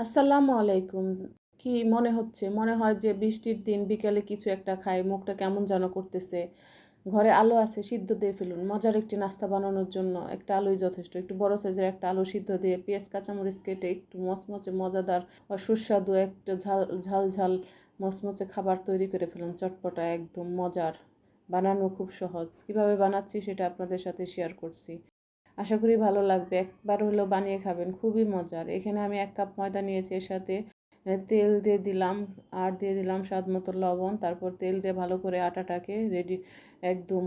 আসসালামু আলাইকুম। কি মনে হচ্ছে? মনে হয় যে বৃষ্টির দিন বিকেলে কিছু একটা খাই, মুখটা কেমন যেন করতেছে। ঘরে আলু আছে, সিদ্ধ দিয়ে ফেলুন। মজার একটি নাস্তা বানানোর জন্য একটা আলুই যথেষ্ট। একটু বড় সাইজের একটা আলু সিদ্ধ দিয়ে পেঁয়াজ, কাঁচামরিচ কেটে একটু মচমচে মজাদার বা সুস্বাদু একটা ঝাল ঝাল ঝাল মচমচে খাবার তৈরি করে ফেলুন। চটপটা একদম মজার। বানানো খুব সহজ। কীভাবে বানাচ্ছি সেটা আপনাদের সাথে শেয়ার করছি। আশা করি ভালো লাগবে। একবার হলেও বানিয়ে খাবেন, খুবই মজার। এখানে আমি এক কাপ ময়দা নিয়েছি, এর সাথে তেল দিয়ে দিলাম, আর দিয়ে দিলাম স্বাদ মতো লবণ। তারপর তেল দিয়ে ভালো করে আটাটাকে রেডি একদম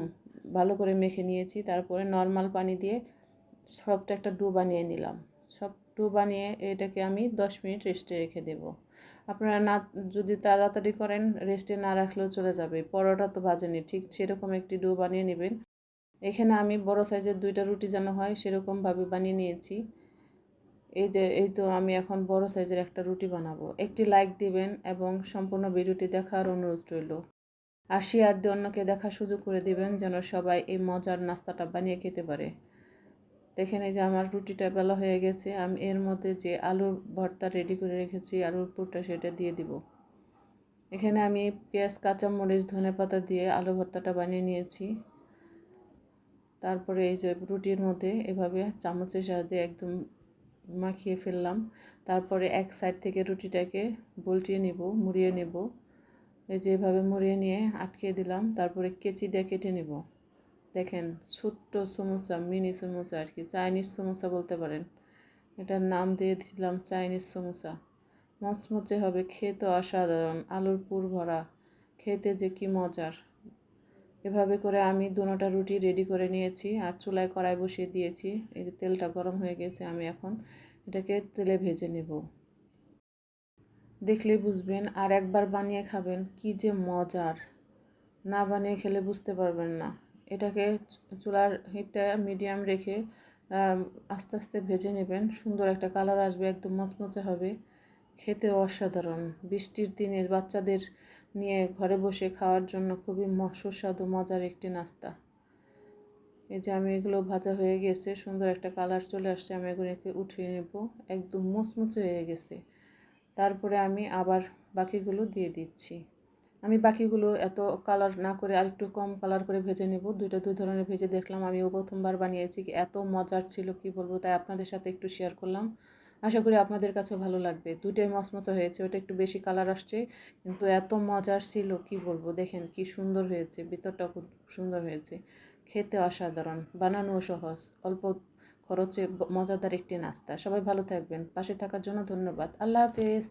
ভালো করে মেখে নিয়েছি। তারপরে নর্মাল পানি দিয়ে সবটা একটা ডু বানিয়ে নিলাম। সব ডু বানিয়ে এটাকে আমি দশ মিনিট রেস্টে রেখে দেব। আপনারা না, যদি তাড়াতাড়ি করেন রেস্টে না রাখলেও চলে যাবে। পরোটা তো ভাজেনি, ঠিক সেরকম একটি ডো বানিয়ে নেবেন। এখানে আমি বড় সাইজের দুইটা রুটি যেন হয় সেরকমভাবে বানিয়ে নিয়েছি। এই যে, এই তো আমি এখন বড় সাইজের একটা রুটি বানাবো। একটি লাইক দিবেন এবং সম্পূর্ণ ভিডিওটি দেখার অনুরোধ রইল। আর শেয়ার দিয়ে অন্যকে দেখার সুযোগ করে দিবেন যেন সবাই এই মজার নাস্তাটা বানিয়ে খেতে পারে। দেখেন এই যে আমার রুটিটা বেলা হয়ে গেছে, আমি এর মধ্যে যে আলুর ভর্তা রেডি করে রেখেছি, আলুর পুরটা সেটা দিয়ে দিব। এখানে আমি পেঁয়াজ, কাঁচামরিচ ধনে পাতা দিয়ে আলু ভর্তাটা বানিয়ে নিয়েছি। তারপরে এই যে রুটির মধ্যে এভাবে চামচের সাহায্যে একদম মাখিয়ে ফেললাম। তারপরে এক সাইড থেকে রুটিটাকে বলটিয়ে নেব, মুড়িয়ে নেব। এই যে এভাবে মুড়িয়ে নিয়ে আটকে দিলাম, তারপরে কেচি দিয়ে কেটে নেব। দেখেন, ছোট্ট সমোসা, মিনি সমোসা আর কি, চাইনিজ সমোসা বলতে পারেন। এটার নাম দিয়ে দিলাম চাইনিজ সমোসা। মচমচে হবে, খেতে অসাধারণ, আলুর পুর ভরা, খেতে যে কি মজার। এভাবে করে আমি দুটা রুটি রেডি করে নিয়েছি আর চুলায় কড়াই বসিয়ে দিয়েছি। এই যে তেলটা গরম হয়ে গেছে, আমি এখন এটাকে তেলে ভেজে নেব। দেখলে বুঝবেন আর একবার বানিয়ে খাবেন, কি যে মজার। না বানিয়ে খেলে বুঝতে পারবেন না। এটাকে চুলার হিটটা মিডিয়াম রেখে আস্তে আস্তে ভেজে নেবেন। সুন্দর একটা কালার আসবে, একদম মচমচে হবে। খেতে অসাধারণ। বৃষ্টির দিনের বাচ্চাদের নিয়ে ঘরে বসে খাওয়ার জন্য খুবই সুস্বাদু, মজার একটি নাস্তা। এই যে আমি এগুলো ভাজা হয়ে গেছে, সুন্দর একটা কালার চলে আসছে, আমি এগুলোকে উঠিয়ে নেব। একদম মুচমুচে হয়ে গেছে। তারপরে আমি আবার বাকিগুলো দিয়ে দিচ্ছি। আমি বাকিগুলো এত কালার না করে আর একটু কম কালার করে ভেজে নেব। দুইটা, দুই ধরনের ভেজে দেখলাম। আমি প্রথমবার বানিয়েছি। এত মজার ছিল, কি বলব? তাই আপনাদের সাথে একটু শেয়ার করলাম। আশা করি আপনাদের কাছেও ভালো লাগবে। দুইটাই মচমচা হয়েছে, ওটা একটু বেশি কালার আসছে, কিন্তু এত মজার ছিল, কি বলব? দেখেন কি সুন্দর হয়েছে ভিতরটা খুব সুন্দর হয়েছে। খেতে অসাধারণ, বানানোও সহজ, অল্প খরচে মজাদার একটি নাস্তা। সবাই ভালো থাকবেন, পাশে থাকার জন্য ধন্যবাদ। আল্লাহ হাফেজ।